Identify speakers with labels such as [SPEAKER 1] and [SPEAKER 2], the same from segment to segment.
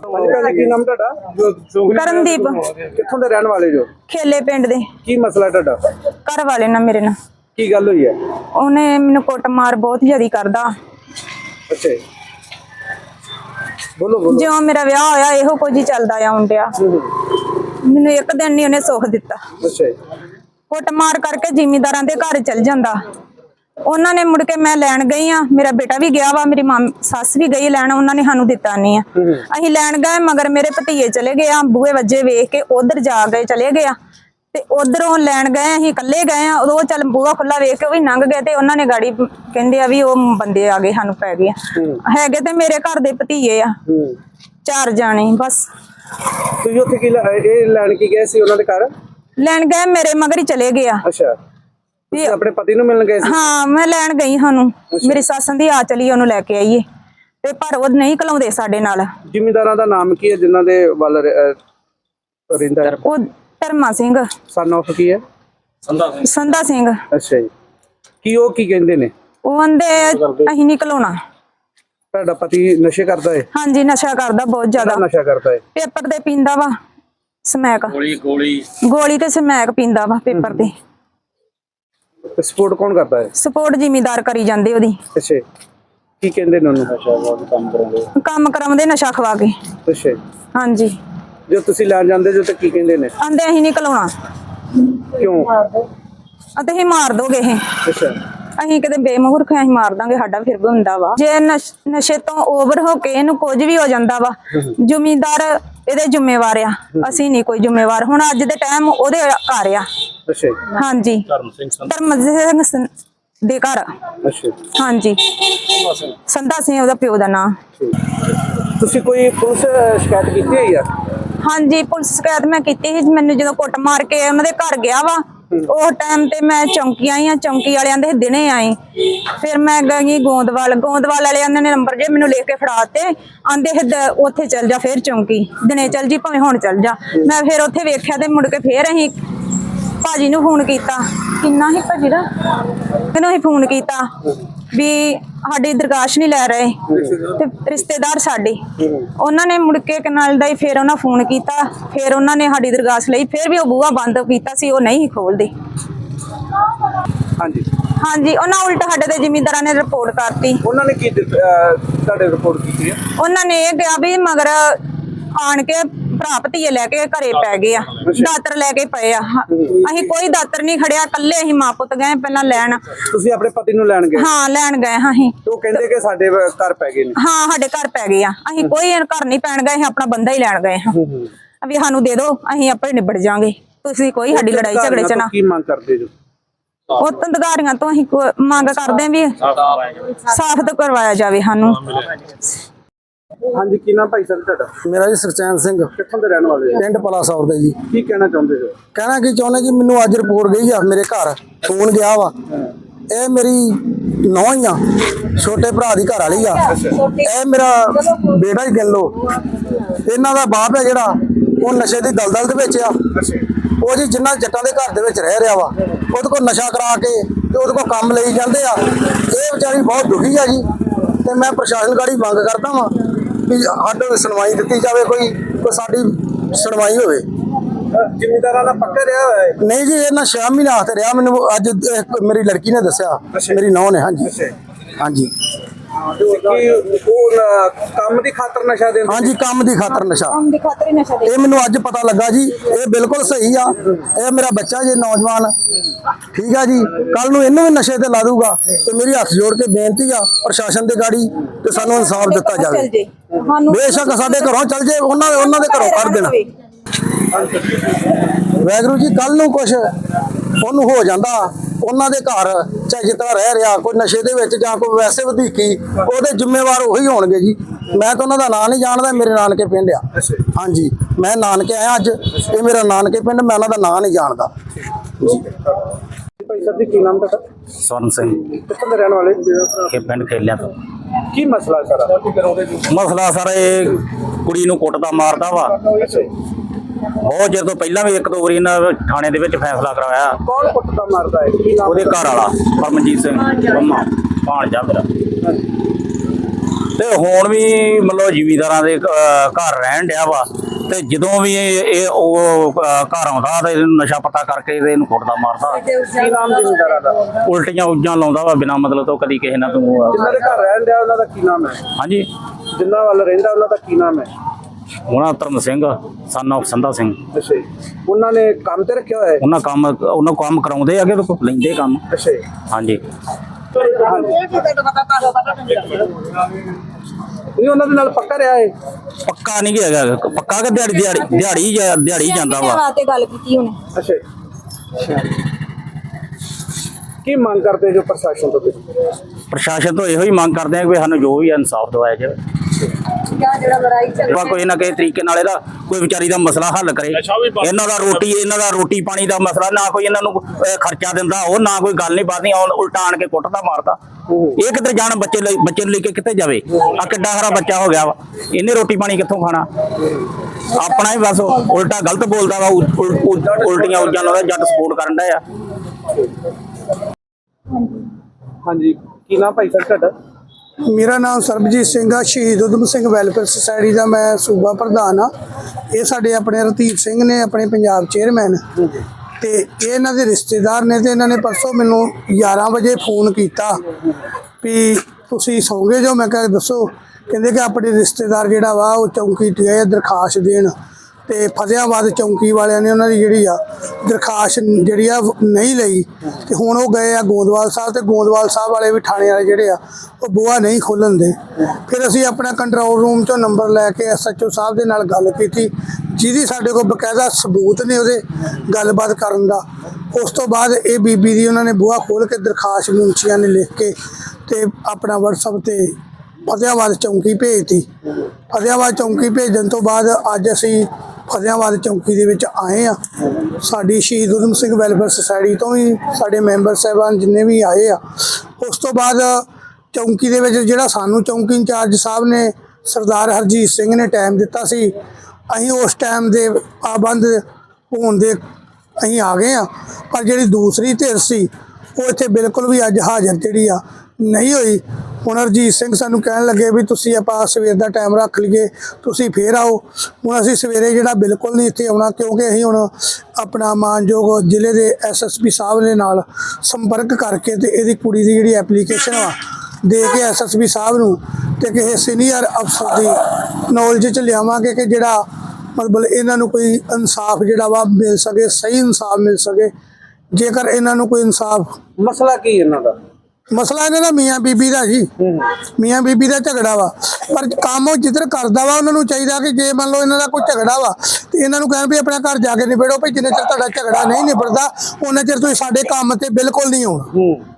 [SPEAKER 1] ਹਾਂਜੀ ਭੈਣ ਜੀ, ਕੀ ਨਾਮ ਤੁਹਾਡਾ?
[SPEAKER 2] ਕਰਮਦੀਪ
[SPEAKER 1] ਕਿੱਥੋਂ ਦੇ ਰਹਿਣ ਵਾਲੇ ਜੋ?
[SPEAKER 2] ਖੇਲੇ ਪਿੰਡ ਦੇ।
[SPEAKER 1] ਕੀ ਮਸਲਾ ਤੁਹਾਡਾ?
[SPEAKER 2] ਘਰ ਵਾਲੇ ਨਾਲ ਮੇਰੇ ਨਾਲ।
[SPEAKER 1] ਕੀ ਗੱਲ ਹੋਈ ਹੈ?
[SPEAKER 2] ਉਹਨੇ ਮੈਨੂੰ ਕੁੱਟਮਾਰ ਬਹੁਤ ਜ਼ਿਆਦੀ ਕਰਦਾ।
[SPEAKER 1] ਅੱਛਾ ਜੀ। ਬੋਲੋ ਬੋਲੋ।
[SPEAKER 2] ਜਿਉਂ ਮੇਰਾ ਵਿਆਹ ਹੋਇਆ ਇਹੋ ਕੁਝ ਹੀ ਚੱਲਦਾ ਆ ਹੁੰਦਿਆ ਮੈਨੂੰ ਇੱਕ ਦਿਨ ਨਹੀਂ ਉਹਨੇ ਸੁੱਖ ਦਿੱਤਾ।
[SPEAKER 1] ਅੱਛਾ।
[SPEAKER 2] ਕੁੱਟਮਾਰ ਕਰਕੇ ਜ਼ਿਮੀਂਦਾਰਾਂ ਦੇ ਘਰ ਚਲ ਜਾਂਦਾ। ਉਹਨਾਂ ਨੇ ਮੁੜ ਕੇ ਮੈਂ ਲੈਣ ਗਈ ਆ ਮੇਰਾ ਬੇਟਾ ਵੀ ਗਿਆ ਵਾ ਮੇਰੀ ਮਾਂ ਸੱਸ ਵੀ ਗਈ ਲੈਣ ਉਹਨਾਂ ਨੇ ਸਾਨੂੰ ਦਿੱਤਾ ਨਹੀਂ ਆ। ਅਸੀਂ ਲੈਣ ਗਏ ਮਗਰ ਮੇਰੇ ਭਤੀਏ ਚਲੇ ਗਏ ਆ ਬੂਹੇ ਵੱਜੇ ਵੇਖ ਕੇ ਉਧਰ ਜਾ ਗਏ ਚਲੇ ਗਏ ਆ। ਤੇ ਉਧਰੋਂ ਲੈਣ ਗਏ ਅਸੀਂ ਇਕੱਲੇ ਗਏ ਆ ਉਦੋਂ ਚੱਲ ਬੂਹਾ ਖੁੱਲਾ ਵੇਖ ਕੇ ਉਹ ਵੀ ਲੰਘ ਗਏ ਤੇ ਉਹਨਾਂ ਨੇ ਗਾੜੀ ਕਹਿੰਦੇ ਆ ਵੀ ਉਹ ਬੰਦੇ ਆ ਗਏ ਸਾਨੂੰ ਪੈ ਗਏ ਹੈਗੇ ਤੇ ਮੇਰੇ ਘਰ ਦੇ ਭਤੀਏ ਆ। ਚਾਰ ਜਾਣੇ ਬਸ।
[SPEAKER 1] ਤੁਸੀਂ ਉੱਥੇ ਕੀ ਇਹ ਲੈਣ ਕੀ ਗਏ ਸੀ ਉਹਨਾਂ ਦੇ ਘਰ?
[SPEAKER 2] ਲੈਣ ਗਏ ਮੇਰੇ ਮਗਰ ਹੀ ਚਲੇ ਗਏ ਆ।
[SPEAKER 1] ਅੱਛਾ। ਤੁਸੀਂ ਆਪਣੇ ਪਤੀ ਨੂੰ ਮਿਲਣ ਗਏ ਸੀ?
[SPEAKER 2] ਹਾਂ ਮੈਂ ਲੈਣ ਗਈ ਸਾਨੂੰ। ਮੇਰੀ ਸੱਸ ਦੀ ਆ ਚਲੀ ਉਹਨੂੰ ਲੈ ਕੇ ਆਈਏ। ਤੇ ਪਰ ਉਹ ਨਹੀਂ ਕਲਾਉਂਦੇ ਸਾਡੇ ਨਾਲ।
[SPEAKER 1] ਜ਼ਿਮੀਂਦਾਰਾਂ ਦਾ ਨਾਮ ਕੀ ਹੈ ਜਿਨ੍ਹਾਂ ਦੇ ਵੱਲ ਰ- ਅਹ ਰਹਿੰਦਾ ਹੈ?
[SPEAKER 2] ਉਹ ਧਰਮਾ ਸਿੰਘ।
[SPEAKER 1] ਸਨ ਆਫ ਕੀ ਹੈ?
[SPEAKER 2] ਸੰਧਾ ਸਿੰਘ।
[SPEAKER 1] ਅੱਛਾ ਜੀ। ਕੀ ਉਹ ਕੀ ਕਹਿੰਦੇ ਨੇ?
[SPEAKER 2] ਉਹ ਆਂਦੇ ਅਸੀਂ ਨਹੀਂ ਕਲਾਉਣਾ।
[SPEAKER 1] ਤੁਹਾਡਾ ਪਤੀ ਨਸ਼ੇ ਕਰਦਾ ਹੈ?
[SPEAKER 2] ਹਾਂਜੀ ਨਸ਼ਾ ਕਰਦਾ ਬਹੁਤ ਜ਼ਿਆਦਾ।
[SPEAKER 1] ਨਸ਼ਾ ਕਰਦਾ ਹੈ?
[SPEAKER 2] ਪੇਪਰ ਤੇ ਪੀਂਦਾ ਵਾ ਸਮੈਕ।
[SPEAKER 3] ਗੋਲੀ ਗੋਲੀ।
[SPEAKER 2] ਗੋਲੀ ਤੇ ਸਮੈਕ ਪੀਂਦਾ ਵਾ ਪੇਪਰ ਤੇ।
[SPEAKER 1] ਸਪੋਰਟ ਕੌਣ ਕਰਦਾ ਹੈ?
[SPEAKER 2] ਸਪੋਰਟ ਜ਼ਿਮੀਦਾਰ ਕਰੀ ਜਾਂਦੇ ਉਹਦੀ।
[SPEAKER 1] ਅੱਛਾ। ਕੀ ਕਹਿੰਦੇ ਨੇ ਉਹਨੂੰ? ਨਸ਼ਾ ਬਹੁਤ ਕੰਮ ਕਰਾਉਂਦੇ
[SPEAKER 2] ਕੰਮ ਕਰਾਉਂਦੇ ਨਸ਼ਾ ਖਵਾ ਕੇ।
[SPEAKER 1] ਅੱਛਾ।
[SPEAKER 2] ਹਾਂਜੀ।
[SPEAKER 1] ਜੋ ਤੁਸੀਂ ਲੈਣ ਜਾਂਦੇ ਜੋ ਤੇ ਕੀ ਕਹਿੰਦੇ ਨੇ?
[SPEAKER 2] ਆਂਦੇ ਅਸੀਂ ਨਹੀਂ ਕਲਾਉਣਾ।
[SPEAKER 1] ਕਿਉਂ?
[SPEAKER 2] ਅਤੇ ਅਸੀਂ ਮਾਰ ਦੋਗੇ ਇਹ।
[SPEAKER 1] ਅੱਛਾ।
[SPEAKER 2] ਅਸੀਂ ਕਿਤੇ ਬੇਮੁਹਰਖ ਅਸੀਂ ਮਾਰ ਦਾਂਗੇ ਸਾਡਾ ਫਿਰ ਵੀ ਹੁੰਦਾ ਵਾ। ਜੇ ਨਸ਼ੇ ਤੋਂ ਓਵਰ ਹੋ ਕੇ ਇਹਨੂੰ ਕੁਝ ਵੀ ਹੋ ਜਾਂਦਾ ਵਾ ਜ਼ਮੀਂਦਾਰ ਇਹਦੇ ਜ਼ਿੰਮੇਵਾਰ ਆ। ਅਸੀਂ ਨਹੀਂ ਕੋਈ ਜ਼ਿੰਮੇਵਾਰ। ਹੁਣ ਅੱਜ ਦੇ ਟਾਈਮ ਉਹਦੇ ਘਰ ਆ।
[SPEAKER 1] ਅੱਛਾ ਜੀ।
[SPEAKER 2] ਹਾਂਜੀ।
[SPEAKER 3] ਧਰਮ ਸਿੰਘ ਸੰਤ
[SPEAKER 2] ਧਰਮ ਸਿੰਘ ਸੰ- ਦੇ ਘਰ।
[SPEAKER 1] ਅੱਛਾ
[SPEAKER 2] ਹਾਂਜੀ। ਸੰਧਾ ਸਿੰਘ। ਉਹਦਾ ਪਿਓ ਦਾ ਨਾਂ।
[SPEAKER 1] ਠੀਕ। ਤੁਸੀਂ ਕੋਈ ਪੁਲਿਸ ਸ਼ਿਕਾਇਤ ਕੀਤੀ ਹੋਈ ਆ?
[SPEAKER 2] ਹਾਂਜੀ ਪੁਲਿਸ ਸ਼ਿਕਾਇਤ ਮੈਂ ਕੀਤੀ ਸੀ। ਮੈਨੂੰ ਜਦੋਂ ਕੁੱਟ ਮਾਰ ਕੇ ਉਹਨਾਂ ਦੇ ਘਰ ਗਿਆ ਵਾ ਉਹ ਟਾਈਮ ਤੇ ਮੈਂ ਚੌਂਕੀ ਆਈ ਆ। ਚੌਂਕੀ ਵਾਲਿਆਂ ਦੇ ਦਿਨੇ ਆਈ। ਫਿਰ ਮੈਂ ਗਈ ਗੋਂਦਵਾਲ। ਗੋਂਦਵਾਲ ਵਾਲਿਆਂ ਨੇ ਨੰਬਰ ਜੇ ਮੈਨੂੰ ਲੈ ਕੇ ਫੜਾਤੇ ਆਂਦੇ ਇਹ ਦ- ਉੱਥੇ ਚੱਲ ਜਾ ਫਿਰ ਚੌਂਕੀ। ਦਿਨੇ ਚੱਲ ਜੀ ਭਾਵੇਂ ਹੁਣ ਚੱਲ ਜਾ। ਮੈਂ ਫਿਰ ਉੱਥੇ ਵੇਖਿਆ ਤੇ ਮੁੜ ਕੇ ਫਿਰ ਅਸੀਂ ਭਾਜੀ ਨੂੰ ਫੋਨ ਕੀਤਾ। ਕਿੰਨਾ ਹੀ ਭਾਜੀ ਦਾ? ਇਹਨੂੰ ਅਸੀਂ ਫੋਨ ਕੀਤਾ ਵੀ ਸਾਡੀ ਦਰਗਾਸ਼ ਨਹੀਂ ਲੈ ਰਹੇ ਤੇ ਰਿਸ਼ਤੇਦਾਰ ਸਾਡੇ। ਉਹਨਾਂ ਨੇ ਮੁੜ ਕੇ ਕਨਾਲ ਦਾ ਹੀ ਫਿਰ ਉਹਨਾਂ ਫੋਨ ਕੀਤਾ। ਫਿਰ ਉਹਨਾਂ ਨੇ ਸਾਡੀ ਦਰਗਾਸ਼ ਲਈ ਫਿਰ ਵੀ ਉਹ ਬੂਹਾ ਬੰਦ ਕੀਤਾ ਸੀ ਉਹ ਨਹੀਂ ਖੋਲਦੇ
[SPEAKER 1] ਹਾਂਜੀ।
[SPEAKER 2] ਹਾਂਜੀ ਉਹਨਾਂ ਉਲਟ ਸਾਡੇ ਤੇ ਜ਼ਿਮੀਂਦਾਰਾਂ ਨੇ ਰਿਪੋਰਟ ਕਰਤੀ।
[SPEAKER 1] ਉਹਨਾਂ ਨੇ ਕੀ ਤੁਹਾਡੇ ਰਿਪੋਰਟ ਕੀਤੀ ਹੈ?
[SPEAKER 2] ਉਹਨਾਂ ਨੇ ਇਹ ਕਿਹਾ ਵੀ ਮਗਰ ਆਣ ਕੇ ਭਰਾ ਭਤੀਏ ਲੈ ਕੇ ਘਰੇ ਪੈ ਗਏ ਆ ਦਾਤਰ ਲੈ ਕੇ ਪਏ ਆ। ਅਸੀਂ ਕੋਈ ਦਾਤਰ ਨਹੀਂ ਖੜਿਆ ਇਕੱਲੇ ਅਸੀਂ ਮਾਂ ਪੁੱਤ ਗਏ ਪਹਿਲਾਂ ਲੈਣ।
[SPEAKER 1] ਤੁਸੀਂ ਆਪਣੇ ਪਤੀ ਨੂੰ ਲੈਣ ਗਏ?
[SPEAKER 2] ਹਾਂ ਲੈਣ ਗਏ ਹਾਂ ਅਸੀਂ।
[SPEAKER 1] ਤੇ ਉਹ ਕਹਿੰਦੇ ਕਿ ਸਾਡੇ ਘਰ ਪੈ ਗਏ ਨੇ।
[SPEAKER 2] ਹਾਂ ਸਾਡੇ ਘਰ ਪੈ ਗਏ ਆ। ਅਸੀਂ ਕੋਈ ਘਰ ਨਹੀਂ ਪੈਣ ਗਏ ਅਸੀਂ ਆਪਣਾ ਬੰਦਾ ਹੀ ਲੈਣ ਗਏ ਹਾਂ। ਵੀ ਸਾਨੂੰ ਦੇ ਦਿਓ ਅਸੀਂ ਆਪੇ ਨਿਬੜ ਜਾਾਂਗੇ ਤੁਸੀਂ ਕੋਈ ਸਾਡੀ ਲੜਾਈ ਝਗੜੇ ਚ ਨਾ।
[SPEAKER 1] ਕੀ ਮੰਗ ਕਰਦੇ ਜੋ?
[SPEAKER 2] ਉਹ ਤੰਦਗਾਰੀਆਂ ਤੋਂ ਅਸੀਂ ਮੰਗ ਕਰਦੇ ਹਾਂ ਵੀ ਸਾਫ਼ ਤਾਂ ਕਰਵਾਇਆ ਜਾਵੇ ਸਾਨੂੰ।
[SPEAKER 1] ਹਾਂਜੀ ਕੀ ਨਾਮ ਭਾਈ ਸਾਹਿਬ ਤੁਹਾਡਾ?
[SPEAKER 4] ਮੇਰਾ ਜੀ ਸੁਖਚੈਨ ਸਿੰਘ।
[SPEAKER 1] ਕਿੱਥੋਂ ਦੇ ਰਹਿਣ ਵਾਲੇ ਹੋ?
[SPEAKER 4] ਪਿੰਡ ਪਲਾਸੌਰ ਦੇ ਜੀ।
[SPEAKER 1] ਕੀ ਕਹਿਣਾ ਚਾਹੁੰਦੇ ਹੋ?
[SPEAKER 4] ਕਹਿਣਾ ਕੀ ਚਾਹੁੰਦੇ ਜੀ ਮੈਨੂੰ ਅੱਜ ਰਿਪੋਰਟ ਗਈ ਆ ਮੇਰੇ ਘਰ। ਫੋਨ ਗਿਆ ਵਾ। ਇਹ ਮੇਰੀ ਨੌਂ ਹੀ ਆ ਛੋਟੇ ਭਰਾ ਦੀ ਘਰ ਵਾਲੀ ਆ। ਇਹ ਮੇਰਾ ਬੇਟਾ ਹੀ ਲਓ। ਇਹਨਾਂ ਦਾ ਬਾਪ ਹੈ ਜਿਹੜਾ ਉਹ ਨਸ਼ੇ ਦੀ ਦਲਦਲ ਦੇ ਵਿੱਚ ਆ। ਉਹ ਜੀ ਜਿੰਨਾ ਜੱਟਾਂ ਦੇ ਘਰ ਦੇ ਵਿੱਚ ਰਹਿ ਰਿਹਾ ਵਾ ਉਹਦੇ ਕੋਲ ਨਸ਼ਾ ਕਰਾ ਕੇ ਤੇ ਉਹਦੇ ਕੋਲ ਕੰਮ ਲਈ ਜਾਂਦੇ ਆ। ਇਹ ਵਿਚਾਰੀ ਬਹੁਤ ਦੁਖੀ ਆ ਜੀ ਤੇ ਮੈਂ ਪ੍ਰਸ਼ਾਸਨ ਗਾੜੀ ਮੰਗ ਕਰਦਾ ਵਾਂ ਵੀ ਸਾਡੇ ਸੁਣਵਾਈ ਦਿੱਤੀ ਜਾਵੇ ਕੋਈ ਕੋਈ ਸਾਡੀ ਸੁਣਵਾਈ ਹੋਵੇ।
[SPEAKER 1] ਜ਼ਿਮੀਦਾਰਾਂ ਨਾਲ ਪੱਕਾ ਰਿਹਾ ਹੋਇਆ ਹੈ?
[SPEAKER 4] ਨਹੀਂ ਜੀ ਇਹਨਾਂ ਸ਼ਾਮ ਮਹੀਨਾ ਹੱਥ ਰਿਹਾ। ਮੈਨੂੰ ਅੱਜ ਮੇਰੀ ਲੜਕੀ ਨੇ ਦੱਸਿਆ। ਮੇਰੀ ਨੌਂ ਨੇ ਹਾਂਜੀ। ਹਾਂਜੀ।
[SPEAKER 1] ਕੀ ਉਹ ਨ- ਕੰਮ ਦੀ ਖਾਤਰ ਨਸ਼ਾ ਦੇ
[SPEAKER 4] ਹਾਂਜੀ ਕੰਮ ਦੀ ਖਾਤਰ ਨਸ਼ਾ।
[SPEAKER 2] ਦੀ ਖਾਤਰ ਹੀ ਨਸ਼ਾ
[SPEAKER 4] ਇਹ ਮੈਨੂੰ ਅੱਜ ਪਤਾ ਲੱਗਾ ਜੀ ਇਹ ਬਿਲਕੁਲ ਸਹੀ ਆ। ਇਹ ਮੇਰਾ ਬੱਚਾ ਜੇ ਨੌਜਵਾਨ। ਠੀਕ ਆ ਜੀ ਕੱਲ ਨੂੰ ਇਹਨੂੰ ਵੀ ਨਸ਼ੇ ਤੇ ਲਾ ਦੂਗਾ। ਤੇ ਮੇਰੀ ਹੱਥ ਜੋੜ ਕੇ ਬੇਨਤੀ ਆ ਪ੍ਰਸ਼ਾਸਨ ਦੇ ਗਾੜੀ ਤੇ ਸਾਨੂੰ ਇਨਸਾਫ ਦਿੱਤਾ ਜਾਵੇ।
[SPEAKER 2] ਸਾਨੂੰ
[SPEAKER 4] ਬੇਸ਼ੱਕ ਸਾਡੇ ਘਰੋਂ ਚੱਲ ਜੇ ਉਹਨਾਂ ਦੇ ਉਹਨਾਂ ਦੇ ਘਰੋਂ ਕੱਢ ਦੇਣਾ। ਵੈਗਰੂ ਜੀ ਕੱਲ ਨੂੰ ਕੁਛ ਉਹਨੂੰ ਹੋ ਜਾਂਦਾ। ਉਹਨਾਂ ਦੇ ਘਰ ਚਾਹੇ ਜਿੱਦਾਂ ਰਹਿ ਰਿਹਾ ਕੋਈ ਨਸ਼ੇ ਦੇ ਵਿੱਚ ਜਾਂ ਕੋਈ ਵੈਸੇ ਵਧੀਕੀ ਉਹਦੇ ਜ਼ਿੰਮੇਵਾਰ ਉਹੀ ਹੋਣਗੇ ਜੀ। ਮੈਂ ਤਾਂ ਉਹਨਾਂ ਦਾ ਨਾਂ ਨਹੀਂ ਜਾਣਦਾ ਮੇਰੇ ਨਾਨਕੇ ਪਿੰਡ ਆ। ਹਾਂਜੀ ਮੈਂ ਨਾਨਕੇ ਆਇਆ ਅੱਜ ਇਹ ਮੇਰਾ ਨਾਨਕੇ ਪਿੰਡ ਮੈਂ ਉਹਨਾਂ ਦਾ ਨਾਂ ਨਹੀਂ ਜਾਣਦਾ।
[SPEAKER 1] ਭਾਈ ਸਾਹਿਬ ਜੀ ਕੀ ਨਾਮ ਤੁਹਾਡਾ?
[SPEAKER 3] ਸਵਰਨ ਸਿੰਘ।
[SPEAKER 1] ਕਿੱਥੋਂ ਦੇ ਰਹਿਣ ਵਾਲੇ
[SPEAKER 3] ਇਹ ਪਿੰਡ ਖੇਲਿਆ ਤੋਂ।
[SPEAKER 1] ਕੀ ਮਸਲਾ ਸਾਰਾ?
[SPEAKER 3] ਮਸਲਾ ਸਰ ਇਹ ਕੁੜੀ ਨੂੰ ਕੁੱਟਦਾ ਮਾਰਦਾ ਵਾ। ਬਹੁਤ ਚਿਰ ਤੋਂ ਪਹਿਲਾਂ ਵੀ ਇੱਕ ਦੋ ਵਾਰੀ ਇਹਨਾਂ ਥਾਣੇ ਦੇ ਵਿੱਚ ਫੈਸਲਾ ਕਰਾਇਆ।
[SPEAKER 1] ਕੌਣ ਕੁੱਟਦਾ ਮਾਰਦਾ ਹੈ ਕੀ ਨਾਮ
[SPEAKER 3] ਉਹਦੇ ਘਰ ਵਾਲਾ ਪਰਮਜੀਤ ਸਿੰਘ ਬੰਮਾ ਭਾਣਜਾ ਮੇਰਾ। ਤੇ ਹੁਣ ਵੀ ਮਤਲਬ ਜ਼ਿਮੀਂਦਾਰਾਂ ਦੇ ਘਰ ਰਹਿਣ ਡਿਆ ਵਾ। ਤੇ ਜਦੋਂ ਵੀ ਇਹ ਇਹ ਉਹ ਅਹ, ਘਰ ਆਉਂਦਾ ਤੇ ਇਹਨੂੰ ਨਸ਼ਾ ਪੱਤਾ ਕਰਕੇ ਤੇ ਇਹਨੂੰ ਕੁੱਟਦਾ ਮਾਰਦਾ।
[SPEAKER 1] ਕੀ ਨਾਮ ਜ਼ਿਮੀਂਦਾਰਾਂ ਦਾ।
[SPEAKER 3] ਉਲਟੀਆਂ ਉੱਜਾਂ ਲਾਉਂਦਾ ਵਾ ਬਿਨਾਂ ਮਤਲਬ ਤੋਂ ਕਦੀ ਕਿਸੇ ਨਾਲ ਤੂੰ
[SPEAKER 1] ਜਿਨ੍ਹਾਂ ਦੇ ਘਰ ਰਹਿਣ ਡਿਆ ਉਹਨਾਂ ਦਾ ਕੀ ਨਾਮ ਹੈ?
[SPEAKER 3] ਹਾਂਜੀ।
[SPEAKER 1] ਜਿਨ੍ਹਾਂ ਵੱਲ ਰਹਿੰਦਾ ਉਹਨਾਂ ਦਾ ਕੀ ਨਾਮ ਹੈ?
[SPEAKER 3] ਉਹਨਾਂ ਧਰਮ ਸਿੰਘ ਸਨ of ਸੰਧਾ ਸਿੰਘ।
[SPEAKER 1] ਅੱਛਾ ਜੀ। ਉਹਨਾਂ ਨੇ ਕੰਮ ਤੇ ਰੱਖਿਆ ਹੋਇਆ ਹੈ?
[SPEAKER 3] ਉਹਨਾਂ ਕੰਮ ਉਹਨਾਂ ਕੰਮ ਕਰਾਉਂਦੇ ਅੱਗੇ ਤੋਂ ਲੈਂਦੇ ਕੰਮ।
[SPEAKER 1] ਅੱਛਾ ਜੀ।
[SPEAKER 3] ਹਾਂਜੀ।
[SPEAKER 1] ਨਹੀਂ ਉਹਨਾਂ ਦੇ ਨਾਲ ਪੱਕਾ ਰਿਹਾ ਹੈ
[SPEAKER 3] ਪੱਕਾ ਨਹੀਂ ਹੈਗਾ ਪੱਕਾ ਕਿ ਦਿਹਾੜੀ ਦਿਹਾੜੀ ਦਿਹਾੜੀ ਜਾ- ਦਿਹਾੜੀ ਜਾਂਦਾ ਵਾ?
[SPEAKER 2] ਤੇ ਗੱਲ ਕੀਤੀ ਉਹਨੇ।
[SPEAKER 1] ਅੱਛਾ ਜੀ। ਕੀ ਮੰਗ ਕਰਦੇ ਜੋ ਪ੍ਰਸ਼ਾਸਨ ਤੋਂ ਤੁਸੀਂ?
[SPEAKER 3] ਪ੍ਰਸ਼ਾਸਨ ਤੋਂ ਇਹੋ ਹੀ ਮੰਗ ਕਰਦੇ ਆ ਕਿ ਵੀ ਸਾਨੂੰ ਜੋ ਵੀ ਇਨਸਾਫ ਦਿਵਾਇਆ ਜਾਵੇ।
[SPEAKER 2] ਜਿਹੜਾ ਲੜਾਈ ਚੱਲ
[SPEAKER 3] ਵਾ ਕੋਈ ਨਾ ਕਿਸੇ ਤਰੀਕੇ ਨਾਲ ਇਹਦਾ ਕੋਈ ਵਿਚਾਰੀ ਦਾ ਮਸਲਾ ਹੱਲ ਕਰੇ। ਇਹਨਾਂ ਦਾ ਰੋਟੀ ਇਹਨਾਂ ਦਾ ਰੋਟੀ ਪਾਣੀ ਦਾ ਮਸਲਾ ਨਾ ਕੋਈ ਇਹਨਾਂ ਨੂੰ ਅਹ, ਖਰਚਾ ਦਿੰਦਾ ਉਹ ਨਾ ਕੋਈ ਗੱਲ ਨਹੀਂ ਬਾਤ ਨਹੀਂ ਆਣ ਕੇ ਕੁੱਟਦਾ ਮਾਰਦਾ। ਇਹ ਕਿੱਧਰ ਜਾਣ ਬੱਚੇ ਲਈ ਬੱਚੇ ਨੂੰ ਲੈ ਕੇ ਕਿੱਥੇ ਜਾਵੇ? ਆ ਕਿੱਡਾ ਸਾਰਾ ਬੱਚਾ ਹੋ ਗਿਆ ਵਾ। ਇਹਨੇ ਰੋਟੀ ਪਾਣੀ ਕਿੱਥੋਂ ਖਾਣਾ? ਆਪਣਾ ਹੀ ਬਸ ਉਲਟਾ ਗਲਤ ਬੋਲਦਾ ਵਾ ਉਲ- ਉਲ- ਉਲ- ਉਲਟੀਆਂ ਉਲਝਾਂ ਲਾਉਂਦਾ ਜੱਟ ਸਪੋਰਟ ਕਰਨ ਦਾ ਆ।
[SPEAKER 1] ਹਾਂਜੀ ਕੀ ਨਾਮ ਭਾਈ ਸਾਹਿਬ ਤੁਹਾਡਾ?
[SPEAKER 5] ਮੇਰਾ ਨਾਮ ਸਰਬਜੀਤ ਸਿੰਘ ਆ ਸ਼ਹੀਦ ਉਦਮ ਸਿੰਘ ਵੈਲਫੇਅਰ ਸੁਸਾਇਟੀ ਦਾ ਮੈਂ ਸੂਬਾ ਪ੍ਰਧਾਨ ਆ। ਇਹ ਸਾਡੇ ਆਪਣੇ ਰਤੀਪ ਸਿੰਘ ਨੇ ਆਪਣੇ ਪੰਜਾਬ ਚੇਅਰਮੈਨ। ਤੇ ਇਹ ਇਹਨਾਂ ਦੇ ਰਿਸ਼ਤੇਦਾਰ ਨੇ ਤੇ ਇਹਨਾਂ ਨੇ ਪਰਸੋਂ ਮੈਨੂੰ 11 ਵਜੇ ਫੋਨ ਕੀਤਾ ਵੀ ਤੁਸੀਂ ਸੌਂਗੇ ਜੋ? ਮੈਂ ਕਿਹਾ, ਦੱਸੋ। ਕਹਿੰਦੇ ਕਿ ਆਪਣੇ ਰਿਸ਼ਤੇਦਾਰ ਜਿਹੜਾ ਵਾ, ਉਹ ਚੌਂਕੀ ਤੇ ਗਏ ਆ ਦਰਖਾਸਤ ਦੇਣ। ਤੇ ਫਤਿਆਬਾਦ ਚੌਂਕੀ ਵਾਲਿਆਂ ਨੇ ਉਹਨਾਂ ਦੀ ਜਿਹੜੀ ਆ, ਦਰਖਾਸਤ ਜਿਹੜੀ ਆ, ਨਹੀਂ ਲਈ। ਤੇ ਹੁਣ ਉਹ ਗਏ ਆ ਗੋਦਵਾਲ ਸਾਹਿਬ ਤੇ ਗੋਦਵਾਲ ਸਾਹਿਬ ਵਾਲੇ ਵੀ ਥਾਣੇ ਵਾਲੇ ਜਿਹੜੇ ਆ, ਉਹ ਬੂਹਾ ਨਹੀਂ ਖੋਲਣ ਦੇ। ਫਿਰ ਅਸੀਂ ਆਪਣਾ ਕੰਟਰੋਲ ਰੂਮ ਚੋਂ ਨੰਬਰ ਲੈ ਕੇ ਐਸਐਚਓ ਸਾਹਿਬ ਦੇ ਨਾਲ ਗੱਲ ਕੀਤੀ। ਜਿਹਦੀ ਸਾਡੇ ਕੋਲ ਬਕਾਇਦਾ ਸਬੂਤ ਨੇ ਉਹਦੇ ਗੱਲਬਾਤ ਕਰਨ ਦਾ। ਉਸ ਤੋਂ ਬਾਅਦ ਇਹ ਬੀਬੀ ਦੀ ਉਹਨਾਂ ਨੇ ਬੂਹਾ ਖੋਲ ਕੇ ਦਰਖਾਸਤ ਮੁੰਸ਼ੀਆਂ ਨੇ ਲਿਖ ਕੇ ਤੇ ਆਪਣਾ WhatsApp ਤੇ ਫਤਿਆਬਾਦ ਚੌਂਕੀ ਭੇਜਤੀ। ਫਤਿਆਬਾਦ ਚੌਂਕੀ ਭੇਜਣ ਤੋਂ ਬਾਅਦ ਅੱਜ ਅਸੀਂ ਫਤਿਆਬਾਦ ਚੌਂਕੀ ਦੇ ਵਿੱਚ ਆਏ ਆ ਸਾਡੀ ਸ਼ਹੀਦ ਉਦਮ ਸਿੰਘ ਵੈਲਫੇਅਰ ਸੁਸਾਇਟੀ ਤੋਂ ਵੀ ਸਾਡੇ ਮੈਂਬਰ ਸਾਹਿਬਾਨ ਜਿੰਨੇ ਵੀ ਆਏ ਆ। ਉਸ ਤੋਂ ਬਾਅਦ ਚੌਂਕੀ ਦੇ ਵਿੱਚ ਜਿਹੜਾ ਸਾਨੂੰ ਚੌਂਕੀ ਇੰਚਾਰਜ ਸਾਹਿਬ ਨੇ ਸਰਦਾਰ ਹਰਜੀਤ ਸਿੰਘ ਨੇ ਟਾਈਮ ਦਿੱਤਾ ਸੀ ਅਸੀਂ ਉਸ ਟਾਈਮ ਦੇ ਪਾਬੰਦ ਹੋਣ ਦੇ ਅਸੀਂ ਆ ਗਏ ਆ ਪਰ ਜਿਹੜੀ ਦੂਸਰੀ ਧਿਰ ਸੀ, ਉਹ ਇੱਥੇ ਬਿਲਕੁਲ ਵੀ ਅੱਜ ਹਾਜ਼ਰ ਜਿਹੜੀ ਆ ਨਹੀਂ ਹੋਈ। ਹੁਣ ਹਰਜੀਤ ਸਿੰਘ ਸਾਨੂੰ ਕਹਿਣ ਲੱਗੇ ਵੀ ਤੁਸੀਂ ਆਪਾਂ ਸਵੇਰ ਦਾ ਟਾਈਮ ਰੱਖ ਲਈਏ, ਤੁਸੀਂ ਫੇਰ ਆਓ। ਹੁਣ ਅਸੀਂ ਸਵੇਰੇ ਜਿਹੜਾ ਬਿਲਕੁਲ ਨਹੀਂ ਇੱਥੇ ਆਉਣਾ, ਕਿਉਂਕਿ ਅਸੀਂ ਹੁਣ ਆਪਣਾ ਮਾਨਯੋਗ ਜ਼ਿਲ੍ਹੇ ਦੇ ਐਸਐਸਪੀ ਸਾਹਿਬ ਦੇ ਨਾਲ ਸੰਪਰਕ ਕਰਕੇ ਤੇ ਇਹਦੀ ਕੁੜੀ ਦੀ ਜਿਹੜੀ ਐਪਲੀਕੇਸ਼ਨ ਆ, ਦੇ ਕੇ ਐਸਐਸਪੀ ਸਾਹਿਬ ਨੂੰ ਤੇ ਕਿਸੇ ਸੀਨੀਅਰ ਅਫਸਰ ਦੀ ਨੌਲੇਜ ਚ ਲਿਆਵਾਂਗੇ ਕਿ ਜਿਹੜਾ ਮਤਲਬ ਇਹਨਾਂ ਨੂੰ ਕੋਈ ਇਨਸਾਫ ਜਿਹੜਾ ਵਾ ਮਿਲ ਸਕੇ ਸਹੀ ਇਨਸਾਫ ਮਿਲ ਸਕੇ। ਜੇਕਰ ਇਹਨਾਂ ਨੂੰ ਕੋਈ ਇਨਸਾਫ
[SPEAKER 1] ਮਸਲਾ ਕੀ ਇਹਨਾਂ ਦਾ?
[SPEAKER 5] ਮਸਲਾ ਇਹਨਾਂ ਦਾ ਮੀਆਂ ਬੀਬੀ ਦਾ ਜੀ। ਮੀਆਂ ਬੀਬੀ ਦਾ ਝਗੜਾ ਵਾ। ਪਰ ਕੰਮ ਉਹ ਜਿੱਧਰ ਕਰਦਾ ਵਾ ਉਹਨਾਂ ਨੂੰ ਚਾਹੀਦਾ ਕਿ ਜੇ ਮੰਨ ਲਓ ਇਹਨਾਂ ਦਾ ਕੋਈ ਝਗੜਾ ਵਾ ਤੇ ਇਹਨਾਂ ਨੂੰ ਕਹਿਣ ਵੀ ਆਪਣਾ ਘਰ ਜਾ ਕੇ ਨਿਬੇੜੋ ਭਈ ਜਿੰਨੇ ਚਿਰ ਤੁਹਾਡਾ ਝਗੜਾ ਨਹੀਂ ਨਿਬੜਦਾ ਉਹਨਾਂ ਚਿਰ ਤੁਸੀਂ ਸਾਡੇ ਕੰਮ ਤੇ ਬਿਲਕੁਲ ਨਹੀਂ ਆਉਣਾ।
[SPEAKER 1] ਹੂੰ।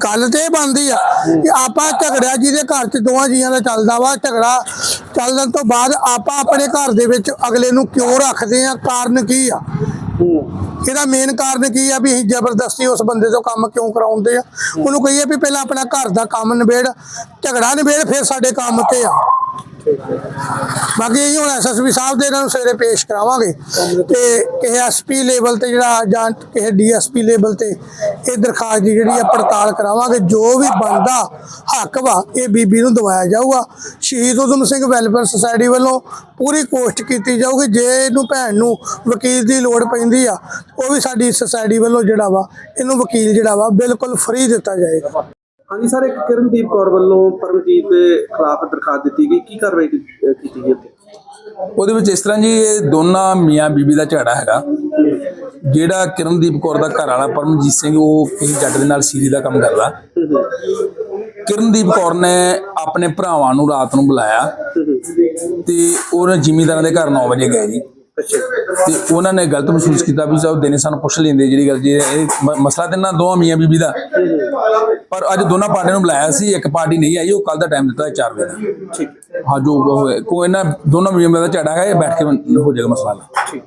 [SPEAKER 5] ਗੱਲ ਤੇ ਇਹ ਬਣਦੀ ਆ ਕਿ ਆਪਾਂ ਝਗੜਿਆ ਜਿਹਦੇ ਘਰ 'ਚ ਦੋਵਾਂ ਜੀਆਂ ਦਾ ਚੱਲਦਾ ਵਾ, ਝਗੜਾ ਚੱਲਣ ਤੋਂ ਬਾਅਦ ਆਪਾਂ ਆਪਣੇ ਘਰ ਦੇ ਵਿੱਚ ਅਗਲੇ ਨੂੰ ਕਿਉਂ ਰੱਖਦੇ ਆ, ਕਾਰਨ ਕੀ ਆ? ਇਹਦਾ ਮੇਨ ਕਾਰਨ ਕੀ ਆ ਵੀ ਅਸੀਂ ਜ਼ਬਰਦਸਤੀ ਉਸ ਬੰਦੇ ਤੋਂ ਕੰਮ ਕਿਉਂ ਕਰਾਉਂਦੇ ਆ? ਉਹਨੂੰ ਕਹੀਏ ਵੀ ਪਹਿਲਾਂ ਆਪਣਾ ਘਰ ਦਾ ਕੰਮ ਨਿਬੇੜ, ਝਗੜਾ ਨਿਬੇੜ, ਫਿਰ ਸਾਡੇ ਕੰਮ ਤੇ ਆ। ਬਾਕੀ ਇਹ ਹੁਣ ਐਸਐਸਪੀ ਸਾਹਿਬ ਦੇ ਇਹਨਾਂ ਨੂੰ ਸਵੇਰੇ ਪੇਸ਼ ਕਰਾਵਾਂਗੇ ਤੇ ਕਿਸੇ ਐਸਪੀ ਲੈਵਲ ਤੇ ਜਿਹੜਾ ਜਾਂ ਕਿਸੇ ਡੀਐਸਪੀ ਲੈਵਲ ਤੇ ਇਹ ਦਰਖਾਸਤ ਦੀ ਜਿਹੜੀ ਆ ਪੜਤਾਲ ਕਰਾਵਾਂਗੇ, ਜੋ ਵੀ ਬਣਦਾ ਹੱਕ ਵਾ, ਇਹ ਬੀਬੀ ਨੂੰ ਦਵਾਇਆ ਜਾਊਗਾ। ਸ਼ਹੀਦ ਉਦਮ ਸਿੰਘ ਵੈਲਫੇਅਰ ਸੁਸਾਇਟੀ ਵੱਲੋਂ ਪੂਰੀ ਕੋਸ਼ਿਸ਼ ਕੀਤੀ ਜਾਊਗੀ, ਜੇ ਇਹਨੂੰ ਭੈਣ ਨੂੰ ਵਕੀਲ ਦੀ ਲੋੜ ਪੈਂਦੀ ਆ, ਉਹ ਵੀ ਸਾਡੀ ਸੁਸਾਇਟੀ ਵੱਲੋਂ ਜਿਹੜਾ ਵਾ, ਇਹਨੂੰ ਵਕੀਲ ਜਿਹੜਾ ਵਾ, ਬਿਲਕੁਲ ਫ੍ਰੀ ਦਿੱਤਾ ਜਾਏਗਾ।
[SPEAKER 1] ਹਾਂਜੀ ਸਰ ਇੱਕ ਕਿਰਨਦੀਪ ਕੌਰ ਵੱਲੋਂ ਪਰਮਜੀਤ ਦੇ ਖਿਲਾਫ ਦਰਖਾਸਤ ਦਿੱਤੀ ਗਈ। ਕੀ ਕਾਰਵਾਈ ਕੀ- ਕੀਤੀ ਗਈ ਉੱਥੇ?
[SPEAKER 6] ਉਹਦੇ ਵਿੱਚ ਇਸ ਤਰ੍ਹਾਂ ਜੀ ਇਹ ਦੋਨਾਂ ਮੀਆਂ ਬੀਬੀ ਦਾ ਝਗੜਾ ਹੈਗਾ। ਜਿਹੜਾ ਕਿਰਨਦੀਪ ਕੌਰ ਦਾ ਘਰ ਵਾਲਾ ਪਰਮਜੀਤ ਸਿੰਘ ਉਹ ਕਿਸੇ ਜੱਟ ਦੇ ਨਾਲ ਸੀਰੀ ਦਾ ਕੰਮ ਕਰਦਾ। ਕਿਰਨਦੀਪ ਕੌਰ ਨੇ ਆਪਣੇ ਭਰਾਵਾਂ ਨੂੰ ਰਾਤ ਨੂੰ ਬੁਲਾਇਆ। ਤੇ ਉਹਨਾਂ ਜ਼ਿਮੀਂਦਾਰਾਂ ਦੇ ਘਰ 9 ਵਜੇ ਗਏ ਜੀ। ਤੇ ਉਹਨਾਂ ਨੇ ਗਲਤ ਮਹਿਸੂਸ ਕੀਤਾ ਵੀ ਸਭ ਦਿਨੇ ਸਾਨੂੰ ਪੁੱਛ ਲੈਂਦੇ ਜਿਹੜੀ ਗੱਲ ਜੀ ਇਹ ਮ- ਮਸਲਾ ਤੇ ਨਾ ਦੋਵਾਂ ਮੀਆਂ ਬੀਬੀ ਦਾ। ਪਰ ਅੱਜ ਦੋਨਾਂ ਪਾਰਟੀਆਂ ਨੂੰ ਬੁਲਾਇਆ ਸੀ ਇੱਕ ਪਾਰਟੀ ਨਹੀਂ ਆਈ ਉਹ ਕੱਲ ਦਾ ਟਾਈਮ ਦਿੱਤਾ 4 ਵਜੇ ਦਾ।
[SPEAKER 1] ਠੀਕ।
[SPEAKER 6] ਹਾਂ ਜੋ ਕੋਈ ਇਹਨਾਂ ਦੋਨਾਂ ਮੀਆਂ ਬੀਬੀ ਦਾ ਝਗੜਾ ਹੈ ਇਹ ਬੈਠ ਕੇ ਹੋ ਜਾਏਗਾ ਮਸਲਾ। ਠੀਕ।